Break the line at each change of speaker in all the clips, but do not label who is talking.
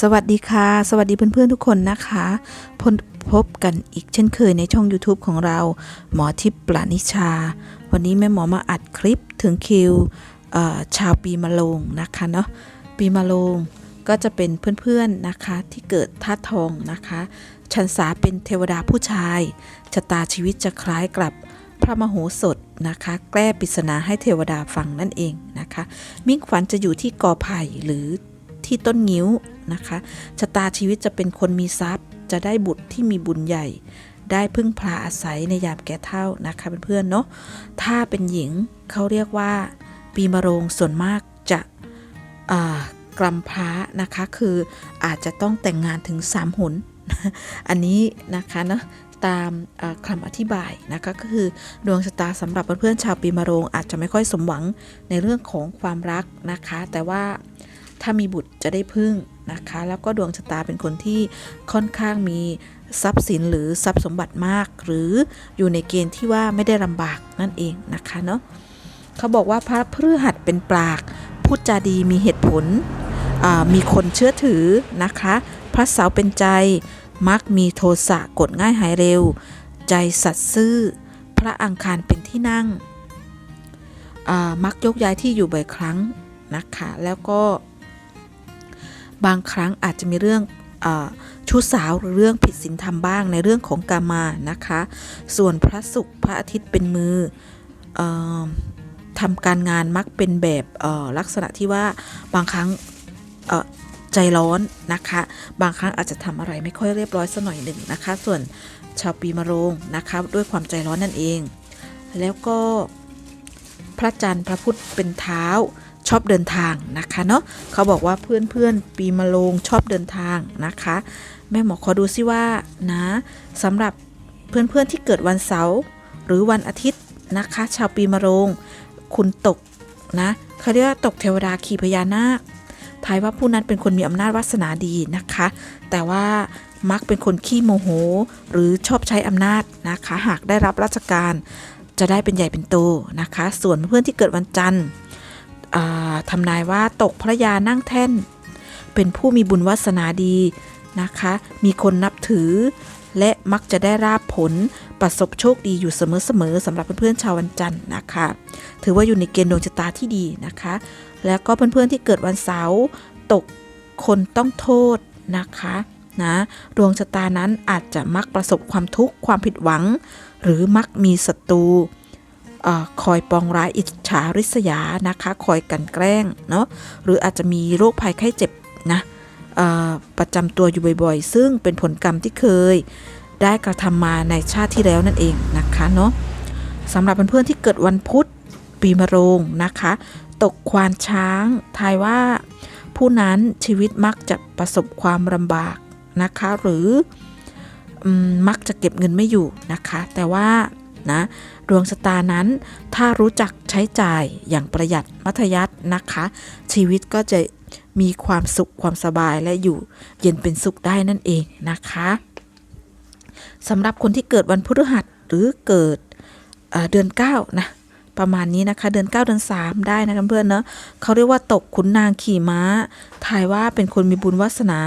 สวัสดีค่ะ สวัสดีเพื่อนๆทุกคนนะคะพพบกันอีกเช่นเคยในช่อง YouTube ของเรา หมอทิพย์ปรานิชา วันนี้แม่หมอมาอัดคลิปถึงคิวชาวปีมะโรงนะคะเนาะปีมะโรงก็จะเป็นเพื่อนๆนะคะที่เกิดธาตุทองนะคะชันษาเป็นเทวดาผู้ชายชะตาชีวิตจะคล้ายกับพระมโหสถนะคะ แก้ปริศนาให้เทวดาฟังนั่นเองนะคะ มิ่งขวัญจะอยู่ที่กอไผ่หรือ ที่ต้นงิ้วนะคะชะตาชีวิตจะเป็นคนมีทรัพย์ จะได้บุตรที่มีบุญใหญ่ ได้พึ่งพาอาศัยในยามแก่เฒ่านะคะเพื่อนๆเนาะถ้าเป็นหญิงเขาเรียกว่า ปีมะโรงส่วนมากจะกลำพร้านะคะคืออาจจะต้องแต่งงานถึง3หน อันนี้นะคะเนาะตามเอ่อคำอธิบายนะคะก็คือดวงชะตาสำหรับเพื่อนๆชาวปีมะโรงอาจจะไม่ค่อยสมหวังในเรื่องของความรักนะคะ แต่ว่า ถ้ามีบุตรจะได้พึ่งนะคะ แล้วก็ดวงชะตาเป็นคนที่ค่อนข้างมีทรัพย์สินหรือทรัพย์สมบัติมาก หรืออยู่ในเกณฑ์ที่ว่าไม่ได้ลำบากนั่นเองนะคะเนาะเขาบอกว่าพระพฤหัสเป็นปรากพูดจาดีมีเหตุผลอ่ามีคนเชื่อถือนะคะ พระเสาร์เป็นใจมักมีโทสะกดง่ายหายเร็ว ใจสัตย์ซื่อ พระอังคารเป็นที่นั่งอ่ามักยกย้ายที่อยู่บ่อยครั้งนะคะ แล้วก็ บางครั้งอาจจะมีเรื่องอชู้สาวหรือเรื่องผิดศีลธรรมบ้างในเรื่องของกามานะคะ ส่วนพระศุกร์พระอาทิตย์เป็นมืออทำการงานมักเป็นแบบลักษณะที่ว่าบางครั้งใจร้อนนะคะ บางครั้งอาจจะทำอะไรไม่ค่อยเรียบร้อยสักหน่อยหนึ่งนะคะ ส่วนชาวปีมะโรงนะคะด้วยความใจร้อนนั่นเอง แล้วก็พระจันทร์พระพุธเป็นเท้า ชอบเดินทางนะคะเนาะเขาบอกว่าเพื่อนๆปีมะโรงชอบเดินทางนะคะ แม่หมอขอดูซิว่านะสำหรับเพื่อนๆที่เกิดวันเสาร์หรือวันอาทิตย์นะคะ ชาวปีมะโรง คุณตกนะเขาเรียกว่าตกเทวดาขี่พญานาคทายว่าผู้นั้นเป็นคนมีอำนาจวาสนาดีนะคะ แต่ว่ามักเป็นคนขี้โมโห หรือชอบใช้อำนาจนะคะ หากได้รับราชการจะได้เป็นใหญ่เป็นโตนะคะ ส่วนเพื่อนที่เกิดวันจันทร์ ทำนายว่าตกพระยานั่งแท่น เป็นผู้มีบุญวาสนาดีนะคะ มีคนนับถือ และมักจะได้ราบผลประสบโชคดีอยู่เสมอๆสำหรับเพื่อนๆชาววันจันทร์นะคะ ถือว่าอยู่ในเกณฑ์ดวงชะตาที่ดีนะคะ แล้วก็เพื่อนๆที่เกิดวันเสาร์ตกคนต้องโทษนะคะนะดวงชะตานั้นอาจจะมักประสบความทุกข์ความผิดหวัง หรือมักมีศัตรู คอยปองร้ายอิจฉาริษยานะคะ คอยกันแกล้งเนาะหรืออาจจะมีโรคภัยไข้เจ็บนะประจำตัวอยู่บ่อยๆ ซึ่งเป็นผลกรรมที่เคย ได้กระทำมาในชาติที่แล้วนั่นเองนะคะเนาะสำหรับเพื่อนๆที่เกิดวันพุธปีมะโรงนะคะ ตกควานช้างทายว่า ผู้นั้นชีวิตมักจะประสบความลำบากนะคะ หรืออมมักจะเก็บเงินไม่อยู่นะคะ แต่ว่า นะ ดวงชะตานั้น ถ้ารู้จักใช้จ่ายอย่างประหยัดมัธยัตินะคะ ชีวิตก็จะมีความสุขความสบายและอยู่เย็นเป็นสุขได้นั่นเองนะคะสำหรับคนที่เกิดวันพฤหัสหรือเกิดเอ่อเดือน 9 นะ ประมาณนี้นะคะ เดือน 9 เดือน 3 ได้นะคะเพื่อนเนาะเขาเรียกว่าตกขุนนางขี่ม้า ทายว่าเป็นคนมีบุญวาสนา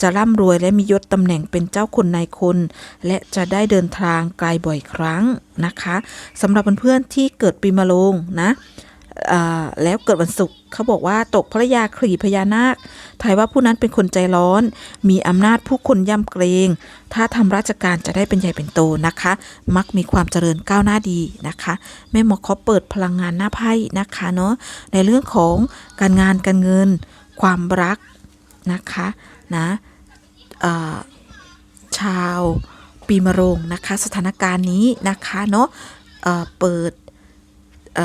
จะร่ำรวยและมียศตำแหน่งเป็นเจ้าคนนายคน และจะได้เดินทางไกลบ่อยครั้งนะคะสำหรับเพื่อนๆที่เกิดปีมะโรงนะ แล้วเกิดวันศุกร์เขาบอกว่าตกพระยาครีพญานาคทายว่าผู้นั้นเป็นคนใจร้อน มีอำนาจผู้คนย่ำเกรง ถ้าทำราชการจะได้เป็นใหญ่เป็นโตนะคะ มักมีความเจริญก้าวหน้าดีนะคะ แม่หมอขอเปิดพลังงานหน้าไพ่นะคะเนาะในเรื่องของการงานการเงิน ความรักนะคะนะชาวปีมะโรงนะคะ สถานการณ์นี้นะคะเนาะเเปิดเ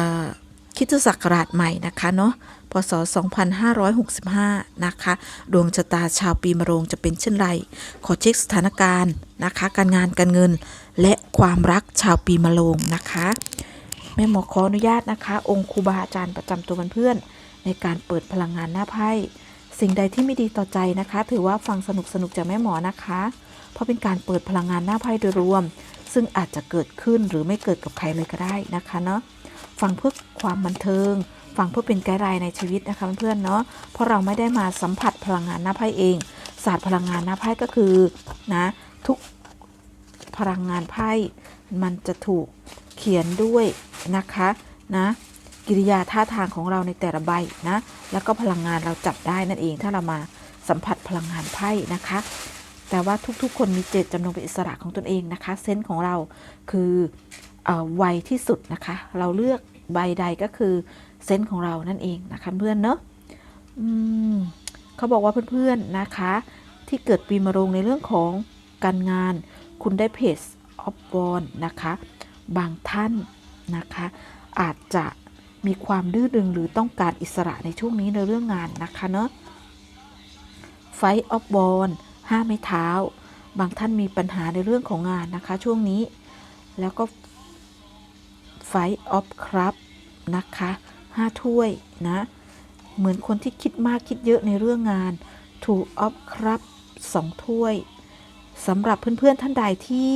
คิดศักราชใหม่นะคะเนาะพศ 2565 นะคะ ดวงชะตาชาวปีมะโรงจะเป็นเช่นไร ขอเช็คสถานการณ์นะคะ การงานการเงิน และความรักชาวปีมะโรงนะคะ แม่หมอขออนุญาตนะคะ องค์ครูบาอาจารย์ประจำตัวเพื่อนในการเปิดพลังงานหน้าไพ่สิ่งใดที่ไม่ดีต่อใจนะคะ ถือว่าฟังสนุกสนุกๆจากแม่หมอนะคะ เพราะเป็นการเปิดพลังงานหน้าไพ่โดยรวม ซึ่งอาจจะเกิดขึ้นหรือไม่เกิดกับใครเลยก็ได้นะคะเนาะ ฟังเพื่อความบันเทิง ฟังเพื่อเป็นไกด์ไลน์ในชีวิตนะคะเพื่อนๆเนาะเพราะเราไม่ได้มาสัมผัสพลังงานหน้าไพ่เอง ศาสตร์พลังงานนะไพ่ก็คือนะทุกพลังงานไพ่มันจะถูกเขียนด้วยนะคะนะกิริยาท่าทางของเราในแต่ละใบนะ แล้วก็พลังงานเราจับได้นั่นเองถ้าเรามาสัมผัสพลังงานไพ่นะคะ แต่ว่าทุกๆ คนมีเจตจำนงเป็นอิสระของตนเองนะคะ เซนส์ของเราคือออไวที่สุดนะคะ เราเลือกใบใดก็คือเซนส์ของเรานั่นเองนะคะเพื่อนเนอะอืมเขาบอกว่าเพื่อนๆนะคะ ที่เกิดปีมะโรงในเรื่องของการงาน คุณได้เพจออฟวอนนะคะ บางท่านนะคะ อาจจะมีความดื้อดึงหรือต้องการอิสระในช่วงนี้ในเรื่องงานนะคะเนอะไฟออฟบอล ห้าไม้เท้า บางท่านมีปัญหาในเรื่องของงานนะคะ ช่วงนี้ แล้วก็ไฟออฟครับนะคะห้าถ้วยนะ เหมือนคนที่คิดมากคิดเยอะในเรื่องงาน ถูออฟครับสองถ้วยสำหรับเพื่อนๆท่านใดที่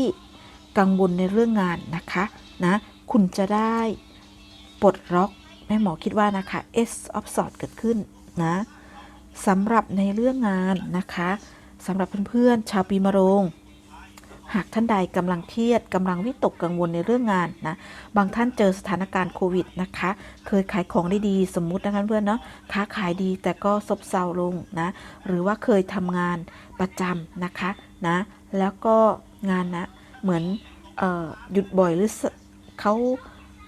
กังวลในเรื่องงานนะคะนะคุณจะได้ปลดล็อกแม่หมอคิดว่านะคะ S of s w o r d เกิดขึ้นนะสำหรับในเรื่องงานนะคะ สำหรับเพื่อนๆชาวปีมะโรง หากท่านใดกำลังเครียดกำลังวิตกกังวลในเรื่องงานนะ บางท่านเจอสถานการณ์โควิดนะคะ เคยขายของได้ดีสมมุตินะคะเพื่อนเนาะ ค้าขายดีแต่ก็ซบเซาลงนะ หรือว่าเคยทำงานประจำนะคะนะ แล้วก็งานนะเหมือนออหยุดบ่อยหรือเขา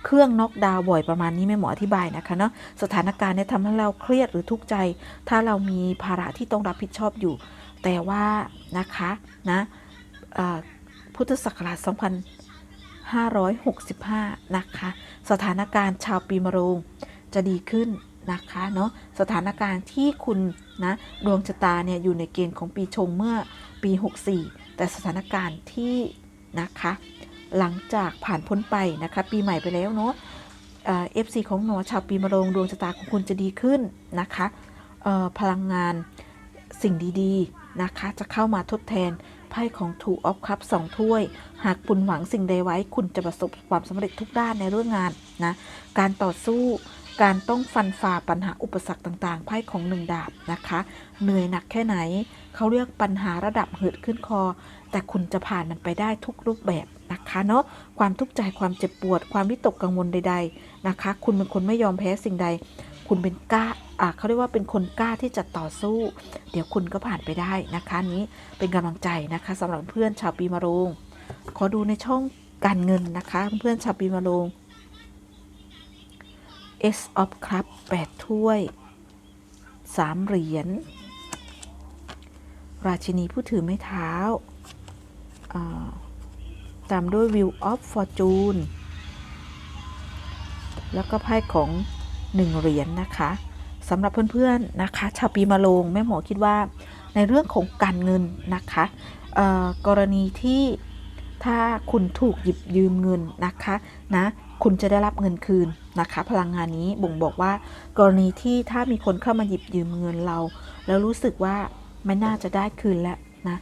เครื่องน็อกดาวบ่อยประมาณนี้แม่หมออธิบายนะคะเนาะสถานการณ์เนี่ยทำให้เราเครียดหรือทุกข์ใจ ถ้าเรามีภาระที่ต้องรับผิดชอบอยู่ แต่ว่านะคะนะพุทธศักราช 2565 นะคะ สถานการณ์ชาวปีมะโรงจะดีขึ้นนะคะเนาะสถานการณ์ที่คุณนะดวงชะตาเนี่ยอยู่ในเกณฑ์ของปีชงเมื่อปี 64 แต่สถานการณ์ที่นะคะ หลังจากผ่านพ้นไปนะคะ ปีใหม่ไปแล้วเนาะเอฟซีของหนอชาวปีมะโรงดวงชะตาของคุณจะดีขึ้นนะคะพลังงานสิ่งดี ๆ นะคะ จะเข้ามาทดแทนไพ่ของถูออฟคัพสองถ้วย หากคุณหวังสิ่งใดไว้ คุณจะประสบความสำเร็จทุกด้านในเรื่องงานนะ การต่อสู้การต้องฟันฝ่าปัญหาอุปสรรคต่างๆ ไพ่ของหนึ่งดาบนะคะ เหนื่อยหนักแค่ไหน เขาเรียกปัญหาระดับเหือดขึ้นคอ แต่คุณจะผ่านมันไปได้ทุกรูปแบบนะคะเนาะ ความทุกข์ใจความเจ็บปวด ความวิตกกังวลใด ๆนะคะ คุณเป็นคนไม่ยอมแพ้สิ่งใด คุณเป็นกล้าเขาเรียกว่าเป็นคนกล้าที่จะต่อสู้ เดี๋ยวคุณก็ผ่านไปได้นะคะนี้เป็นกำลังใจนะคะสำหรับเพื่อนชาวปีมะโรงขอดูในช่องการเงินนะคะ เพื่อนชาวปีมะโรง S of Cup 8ถ้วย 3 เหรียญ ราชินีผู้ถือไม้เท้า ตามด้วย Wheel of Fortune แล้วก็ไพ่ของ 1 เหรียญนนะคะสำหรับเพื่อนๆนะคะ ชาวปีมะโรงแม่หมอคิดว่าในเรื่องของการเงินนะคะกรณีที่ถ้าคุณถูกหยิบยืมเงินนะคะนะคุณจะได้รับเงินคืนนะคะ พลังงานนี้บ่งบอกว่า กรณีที่ถ้ามีคนเข้ามาหยิบยืมเงินเรา แล้วรู้สึกว่าไม่น่าจะได้คืนแล้วนะ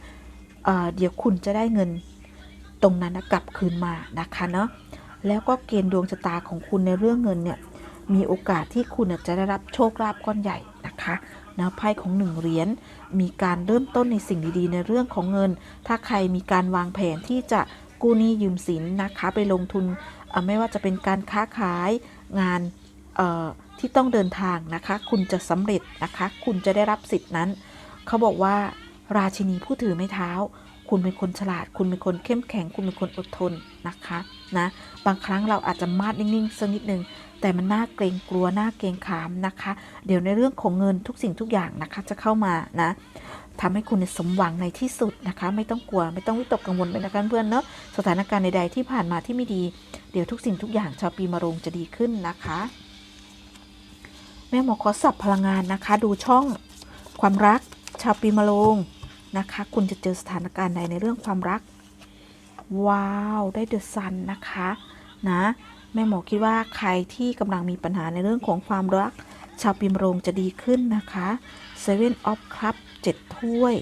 เเดี๋ยวคุณจะได้เงินตรงนั้นกลับคืนมานะคะเนาะแล้วก็เกณฑ์ดวงชะตาของคุณในเรื่องเงินเนี่ย มีโอกาสที่คุณจะได้รับโชคลาภก้อนใหญ่นะคะนะไพ่ของหนึ่งเหรียญมีการเริ่มต้นในสิ่งดีๆ ในเรื่องของเงิน ถ้าใครมีการวางแผนที่จะกู้หนี้ยืมสินนะคะ ไปลงทุนไม่ว่าจะเป็นการค้าขายงานที่ต้องเดินทางนะคะ คุณจะสำเร็จนะคะ คุณจะได้รับสิทธินั้น เขาบอกว่าราชินีผู้ถือไม้เท้า คุณเป็นคนฉลาด คุณเป็นคนเข้มแข็ง คุณเป็นคนอดทนนะคะนะ บางครั้งเราอาจจะมาดนิ่งๆสักนิดนึง แต่มันน่าเกรงกลัวน่าเกรงขามนะคะ เดี๋ยวในเรื่องของเงินทุกสิ่งทุกอย่างนะคะจะเข้ามานะทำให้คุณสมหวังในที่สุดนะคะ ไม่ต้องกลัวไม่ต้องวิตกกังวลไปนะคะเพื่อนเนอะสถานการณ์ใดๆที่ผ่านมาที่ไม่ดี เดี๋ยวทุกสิ่งทุกอย่างชาวปีมะโรงจะดีขึ้นนะคะ แม่หมอขอสับพลังงานนะคะ ดูช่องความรักชาวปีมะโรงนะคะ คุณจะเจอสถานการณ์ใดในเรื่องความรัก ว้าว ได้เดือะซันนะคะ นะ แม่หมอคิดว่าใครที่กำลังมีปัญหาในเรื่องของความรัก ชาวปีมโรงจะดีขึ้นนะคะ Seven of Cup 7ถ้วย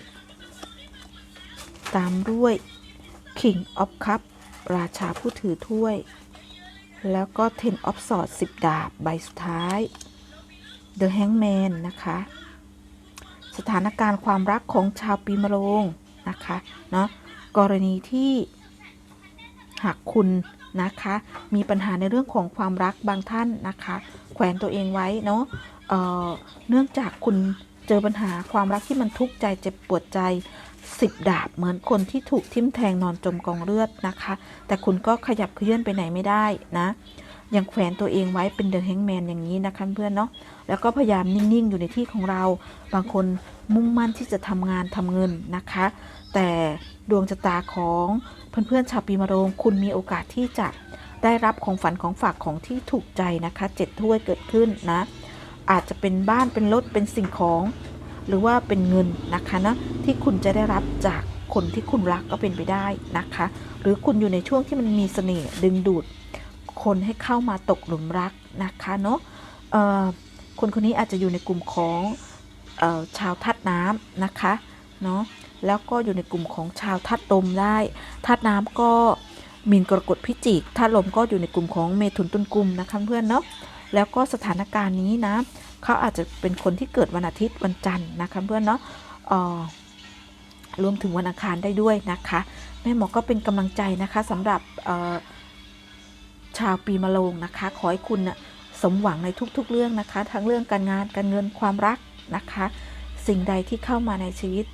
ตามด้วย King of Cup ราชาผู้ถือถ้วย แล้วก็ Ten of Swords 10 ดาบ ใบสุดท้าย The Hangman นะคะสสถานการณ์ความรักของชาวปีมะโรงนะคะ เนาะกรณีที่หากคุณ นะคะ มีปัญหาในเรื่องของความรักบางท่านนะคะ แขวนตัวเองไว้เนาะเเนื่องจากคุณเจอปัญหาความรักที่มันทุกข์ใจเจ็บปวดใจสิบดาบเหมือนคนที่ถูกทิ่มแทงนอนจมกองเลือดนะคะ แต่คุณก็ขยับเคลื่อนไปไหนไม่ได้นะยังแขวนตัวเองไว้เป็นเดอะแฮงแมนอย่างนี้นะคะเพื่อนเนาะแล้วก็พยายามนิ่งๆ อยู่ในที่ของเรา บางคน มุ่งมั่นที่จะทำงานทำเงินนะคะ แต่ดวงชะตาของเพื่อนๆชาวปีมะโรง คุณมีโอกาสที่จะได้รับของฝันของฝากของที่ถูกใจนะคะเจ็ดถ้วยเกิดขึ้นนะ อาจจะเป็นบ้านเป็นรถเป็นสิ่งของ หรือว่าเป็นเงินนะคะนะที่คุณจะได้รับจากคนที่คุณรักก็เป็นไปได้นะคะ หรือคุณอยู่ในช่วงที่มันมีเสน่ห์ดึงดูด คนให้เข้ามาตกหลุมรักนะคะเนาะคนคนนี้อาจจะอยู่ในกลุ่มของ ชาวทัดน้ำนะคะเนาะแล้วก็อยู่ในกลุ่มของชาวทัดลมได้ทัดน้ำก็มีนกรกฎพิจิกทัดลมก็อยู่ในกลุ่มของเมถุนตุลกุมนะคะเพื่อนเนาะแล้วก็สถานการณ์นี้นะเขาอาจจะเป็นคนที่เกิดวันอาทิตย์วันจันทร์นะคะเพื่อนเนาะรวมถึงวันอังคารได้ด้วยนะคะแม่หมอก็เป็นกำลังใจนะคะสำหรับชาวปีมะโรงนะคะ ขอให้คุณนะสมหวังในทุกๆเรื่องนะคะ ทั้งเรื่องการงานการเงินความรัก นะคะ สิ่งใดที่เข้ามาในชีวิต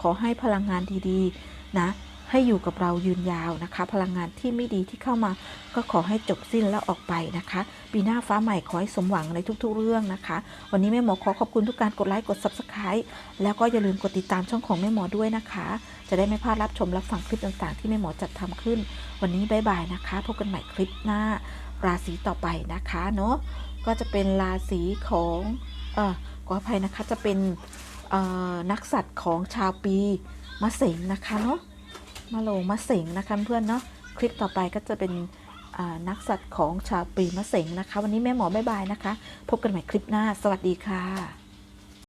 ขอให้พลังงานดีๆ นะ ให้อยู่กับเรายืนยาวนะคะ พลังงานที่ไม่ดีที่เข้ามา ก็ขอให้จบสิ้นแล้วออกไปนะคะ ปีหน้าฟ้าใหม่ขอให้สมหวังในทุกๆเรื่องนะคะ วันนี้แม่หมอขอขอบคุณทุกการกดไลค์กด subscribe แล้วก็อย่าลืมกดติดตามช่องของแม่หมอด้วยนะคะ จะได้ไม่พลาดรับชมรับฟังคลิปต่างๆ ที่แม่หมอจัดทำขึ้น วันนี้บายบายนะคะพบกันใหม่คลิปหน้าราศีต่อไปนะคะเนาะก็จะเป็นราศีของเออ ขออภัยนะคะจะเป็นนักสัตว์ของชาวปีมะเสงนะคะเนาะมะโรงมะเสงนะคะเพื่อนเนาะคลิปต่อไปก็จะเป็นนักสัตว์ของชาวปีมะเสงนะคะ วันนี้แม่หมอบายบายนะคะ พบกันใหม่คลิปหน้า สวัสดีค่ะ